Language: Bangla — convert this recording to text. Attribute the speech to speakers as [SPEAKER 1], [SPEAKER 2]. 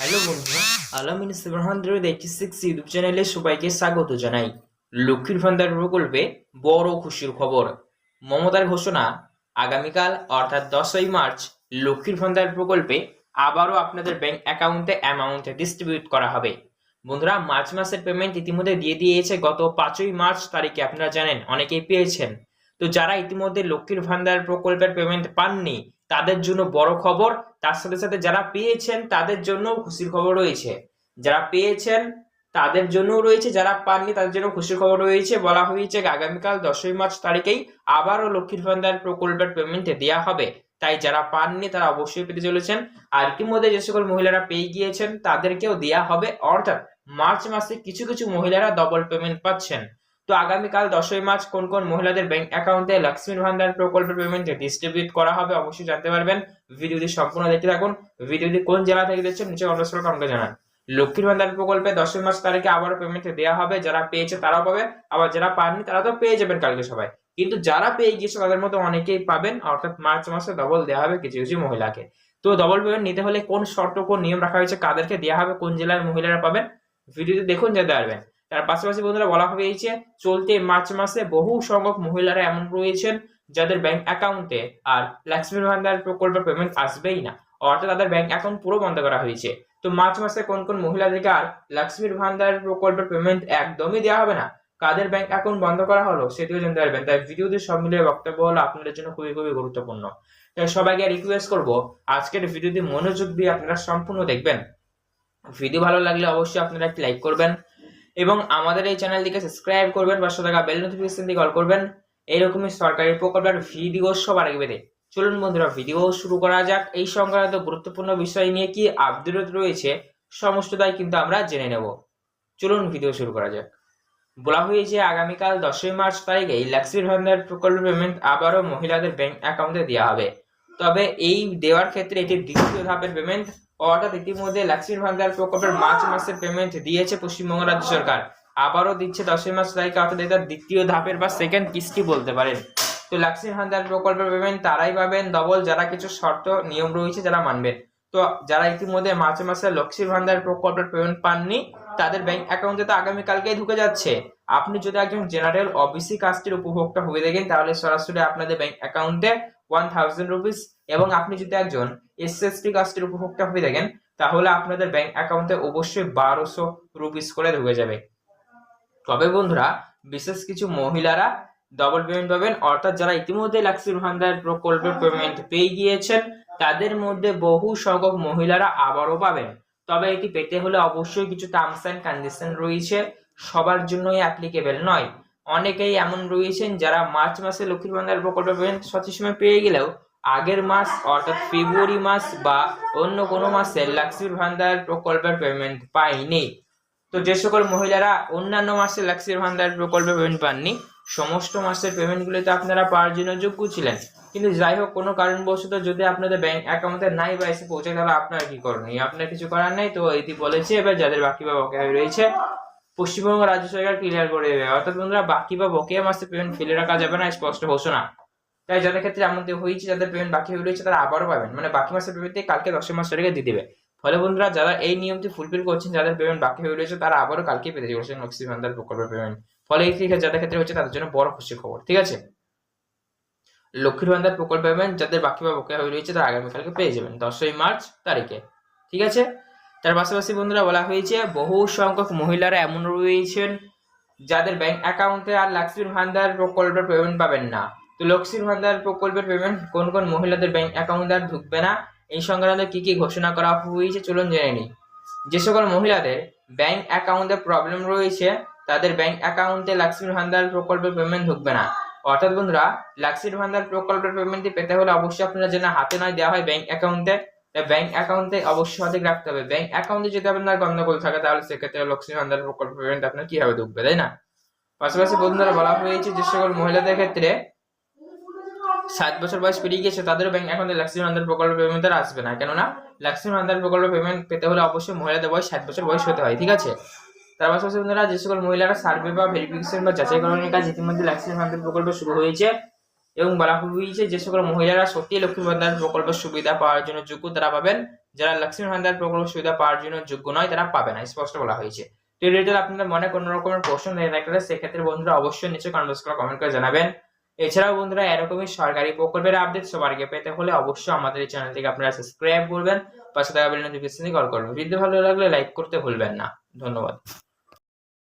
[SPEAKER 1] হ্যালো বন্ধুরা Alamin seven hundred eighty six YouTube চ্যানেলে সবাইকে স্বাগত জানাই। লক্ষ্মীর ভান্ডার প্রকল্পে বড় খুশির খবর। মমতার ঘোষণা আগামীকাল, অর্থাৎ দশই মার্চ, লক্ষ্মীর ভান্ডার প্রকল্পে আবারও আপনাদের ব্যাংক অ্যাকাউন্টে অ্যামাউন্ট ডিস্ট্রিবিউট করা হবে। বন্ধুরা, মার্চ মাসের পেমেন্ট ইতিমধ্যে দিয়ে দিয়েছে গত পাঁচই মার্চ তারিখে, আপনারা জানেন, অনেকেই পেয়েছেন। তো যারা ইতিমধ্যে লক্ষ্মীর ভান্ডার প্রকল্পের পেমেন্ট পাননি তাদের জন্য বড় খবর। তার সাথে সাথে যারা পেয়েছেন তাদের জন্য খুশির খবর রয়েছে। যারা পেয়েছেন তাদের জন্য রয়েছে, যারা পাননি তাদের জন্য খুশির খবর রয়েছে। বলা হয়েছে আগামীকাল দশই মার্চ তারিখেই আবারও লক্ষ্মীর ভান্ডার প্রকল্পের পেমেন্ট দেওয়া হবে। তাই যারা পাননি তারা অবশ্যই পেতে চলেছেন। আর ইতিমধ্যে যে সকল মহিলারা পেয়ে গিয়েছেন তাদেরকেও দেওয়া হবে। অর্থাৎ মার্চ মাসে কিছু কিছু মহিলারা ডবল পেমেন্ট পাচ্ছেন। তো আগামীকাল দশই মার্চ কোন কোন মহিলাদের ব্যাংক অ্যাকাউন্টে লক্ষ্মীর ভান্ডার প্রকল্পের পেমেন্ট ডিস্ট্রিবিউট করা হবে অবশ্যই জানতে পারবেন। ভিডিওটি সম্পূর্ণ দেখতে থাকুন। ভিডিওটি কোন জেলা থেকে দেখছেন নিচে অবশ্যই আমাকে জানান। লক্ষ্মীর ভান্ডার প্রকল্পে দশই মার্চ তারিখে আবারও পেমেন্ট দেওয়া হবে। যারা পেয়েছে তারাও পাবে, আবার যারা পাননি তারা তো পেয়ে যাবেন কালকে সবাই। কিন্তু যারা পেয়ে গিয়েছে তাদের মধ্যে অনেকেই পাবেন, অর্থাৎ মার্চ মাসে ডবল দেওয়া হবে কিছু কিছু মহিলাকে। তো ডবল পেমেন্ট নিতে হলে কোন শর্ত, কোন নিয়ম রাখা হয়েছে, কাদেরকে দেওয়া হবে, কোন জেলার মহিলারা পাবেন? ভিডিওতে দেখুন যেতে পারবেন। তার পাশাপাশি বন্ধুরা বলা হয়েছে চলতি মার্চ মাসে বহু সংখ্যক মহিলারা এমন রয়েছেন যাদের ব্যাংক অ্যাকাউন্টে আর লক্ষ্মীর ভান্ডার প্রকল্পের পেমেন্ট আসবেই না। অর্থাৎ তাদের ব্যাংক অ্যাকাউন্ট পুরো বন্ধ করা হয়েছে। তো মার্চ মাসে কোন কোন মহিলাদেরকে আর লক্ষ্মীর ভান্ডার প্রকল্পের পেমেন্ট একদমই দেওয়া হবে না? কাদের ব্যাংক অ্যাকাউন্ট বন্ধ করা হলো সেটিও জানতে পারবেন। তাই ভিডিওতে সব মিলিয়ে বক্তব্য হলো আপনাদের জন্য খুবই খুবই গুরুত্বপূর্ণ। তাই সবাইকে রিকোয়েস্ট করব, আজকের ভিডিওটি মনোযোগ দিয়ে আপনারা সম্পূর্ণ দেখবেন। ভিডিও ভালো লাগলে অবশ্যই আপনারা একটি লাইক করবেন। এবং আমাদের এই চ্যানেলটিকে সাবস্ক্রাইব করবেন পাঁচশো টাকা বেল নোটিফিকেশন দিয়ে কল করবেন। এইরকমই সরকারি প্রকল্পের ভিডিও সবার আগে পেতে চলুন বন্ধুরা ভিডিও শুরু করা যাক। এই সংক্রান্ত গুরুত্বপূর্ণ বিষয় নিয়ে কি আপডেট রয়েছে সমস্ত সমস্তটাই কিন্তু আমরা জেনে নেব। চলুন ভিডিও শুরু করা যাক। বলা হয়েছে, আগামীকাল দশই মার্চ তারিখে লক্ষ্মীর ভান্ডার প্রকল্প পেমেন্ট আবারও মহিলাদের ব্যাংক অ্যাকাউন্টে দেওয়া হবে। তবে এই দেওয়ার ক্ষেত্রে এটি দ্বিতীয় ধাপের পেমেন্ট অর্থাৎ ইতিমধ্যে লক্ষ্মীর ভান্ডার প্রকল্পের মার্চ মাসের পেমেন্ট দিয়েছে পশ্চিমবঙ্গ রাজ্য সরকার। আবারও দিচ্ছে দশই মাস তারিখে, অর্থাৎ এটা দ্বিতীয় ধাপের বা সেকেন্ড কিস্তি বলতে পারেন। তো লক্ষ্মীর ভান্ডার প্রকল্পের পেমেন্ট তারাই পাবেন ডবল যারা কিছু শর্ত, নিয়ম রয়েছে যারা মানবেন। তো যারা ইতিমধ্যে মার্চ মাসে লক্ষ্মীর ভান্ডার প্রকল্পের পেমেন্ট পাননি, তাদের ব্যাংক অ্যাকাউন্টে তো আগামীকালকেই ঢুকে যাচ্ছে। আপনি যদি একজন জেনারেল ওবিসি কাস্টের উপভোক্তা হয়ে থাকেন, তাহলে সরাসরি আপনাদের ব্যাংক অ্যাকাউন্টে ওয়ান থাউজেন্ড রুপিস এবং আপনি যদি একজন এস এস টি কাস্টের উপভোক্তা হয়ে থাকেন তাহলে আপনাদের ব্যাংক অ্যাকাউন্টে অবশ্যই বারোশো রুপিস করে ঢুকে যাবে। তবে বন্ধুরা বিশেষ কিছু মহিলারা ডবল পেমেন্ট পাবেন অর্থাৎ যারা ইতিমধ্যে লক্ষ্মীর ভান্ডার প্রকল্পের পেমেন্ট পেয়ে গিয়েছেন তাদের মধ্যে বহু সংখ্যক মহিলারা আবারও পাবেন। তবে এটি পেতে হলে অবশ্যই কিছু টার্মস অ্যান্ড কন্ডিশন রয়েছে সবার জন্যই অ্যাপ্লিকেবল নয়। অনেকেই এমন রয়েছেন যারা মার্চ মাসে লক্ষ্মীর ভান্ডার প্রকল্প পেমেন্ট সঠিক সময় পেয়ে গেলেও আগের মাস, অর্থাৎ ফেব্রুয়ারি মাস বা অন্য কোনো মাসে লক্ষ্মীর ভান্ডার প্রকল্পের পেমেন্ট পাইনি। তো যে সকল মহিলারা অন্যান্য মাসে লক্ষ্মীর ভান্ডার প্রকল্পে পেমেন্ট পাননি, সমস্ত মাসের পেমেন্টগুলিতে আপনারা পাওয়ার জন্য যোগ্য ছিলেন। কিন্তু যাই হোক, কোনো কারণবশত যদি আপনাদের ব্যাংক অ্যাকাউন্টে নাই বা এসে পৌঁছে তাহলে আপনার কি করণীয় আপনার কিছু করার নেই, তো এটি বলেছে, এবার যাদের বাকি বা বকেয়া রয়েছে, পশ্চিমবঙ্গ রাজ্য সরকার ক্লিয়ার করে দেবে। অর্থাৎ বন্ধুরা, বাকি বা বকেয়া মাসে পেমেন্ট ফেলে রাখা যাবে না স্পষ্ট ঘোষণা। তাই যাদের ক্ষেত্রে এমন হয়েছে, যাদের পেমেন্ট বাকি হয়ে রয়েছে, তারা আবারও পাবেন। মানে বাকি মাসের পেমেন্ট কালকে দশের মাস তারিখে দিয়ে দেবে। ফলে বন্ধুরা, যারা এই নিয়মটি ফুলফিল করছেন, যাদের পেমেন্ট বাকি হয়ে রয়েছে, তারা আবারও কালকে পেতে চলেছেন লক্ষ্মী ভান্ডার প্রকল্পের পেমেন্ট ফলে এই থেকে যাদের ক্ষেত্রে হচ্ছে তাদের জন্য বড় খুশির খবর, ঠিক আছে? লক্ষ্মীর ভান্ডার প্রকল্প পেমেন্ট যাদের বাকি বা বকেয়া হয়ে রয়েছে, তারা আগামীকালকে পেয়ে যাবেন দশই মার্চ তারিখে, ঠিক আছে? তার পাশাপাশি বন্ধুরা, বলা হয়েছে, বহু সংখ্যক মহিলারা এমন রয়েছেন, যাদের ব্যাংক অ্যাকাউন্টে আর লক্ষ্মীর ভান্ডার প্রকল্পের পেমেন্ট পাবেন না। তো লক্ষ্মীর ভান্ডার প্রকল্পের পেমেন্ট কোন কোন মহিলাদের ব্যাংক অ্যাকাউন্টে আর ঢুকবে না? এই সংক্রান্ত কি কি ঘোষণা করা হয়েছে চলুন জেনে নিই। যে সকল মহিলাদের ব্যাংক অ্যাকাউন্টে প্রবলেম রয়েছে, তাদের ব্যাংক অ্যাকাউন্টে লক্ষ্মীর ভান্ডার প্রকল্পের পেমেন্ট ঢুকবে না। অর্থাৎ বন্ধুরা লক্ষ্মীর ভান্ডার প্রকল্পের পেমেন্টটি পেতে হলে অবশ্যই আপনারা যেন হাতে নয় দেওয়া হয় ব্যাংক অ্যাকাউন্টে ব্যাংক অ্যাকাউন্টে অবশ্যই সঠিক রাখতে হবে। ব্যাংক অ্যাকাউন্টে যদি আপনার গন্ডগোল থাকে, তাহলে সেক্ষেত্রে লক্ষ্মীর ভান্ডার প্রকল্প পেমেন্ট আপনার কীভাবে ঢুকবে, তাই না? পাশাপাশি বন্ধুরা বলা হয়েছে যে সকল মহিলাদের ক্ষেত্রে সাত বছর বয়স পেরিয়ে গেছে তাদের ব্যাংক অ্যাকাউন্টে লক্ষ্মী ভান্ডার প্রকল্প পেমেন্ট আর আসবে না। কেননা লক্ষ্মী ভান্ডার প্রকল্প পেমেন্ট পেতে হলে অবশ্যই মহিলাদের বয়স ষাট বছর বয়স হতে হয়, ঠিক আছে? তার পাশাপাশি বন্ধুরা, যে সকল মহিলারা সার্ভে বা ভেরিফিকেশন বা যাচাইকরণের কাজ ইতিমধ্যে লক্ষ্মী ভান্ডার প্রকল্প শুরু হয়েছে এবং বলা হয়েছে যে সকল মহিলারা সত্যি লক্ষ্মী ভান্ডার প্রকল্পের সুবিধা পাওয়ার জন্য যোগ্য তারা পাবেন। যারা লক্ষ্মীর ভান্ডার প্রকল্প সুবিধা পাওয়ার জন্য যোগ্য নয়, তারা পাবে না, স্পষ্ট বলা হয়েছে। তো রিলেটেড আপনাদের মনে কোনো রকমের প্রশ্ন থেকে থাকলে সেক্ষেত্রে বন্ধুরা অবশ্যই নিচে কমেন্ট করে জানাবেন। এছাড়াও বন্ধুরা, এরকমই সরকারি প্রকল্পের আপডেট সবার আগে পেতে হলে অবশ্যই আমাদের এই চ্যানেলটিকে আপনারা সাবস্ক্রাইব করবেন। পাশে থাকা বেল নোটিফিকেশনে কল করবেন। ভিডিও ভালো লাগলে লাইক করতে ভুলবেন না। ধন্যবাদ।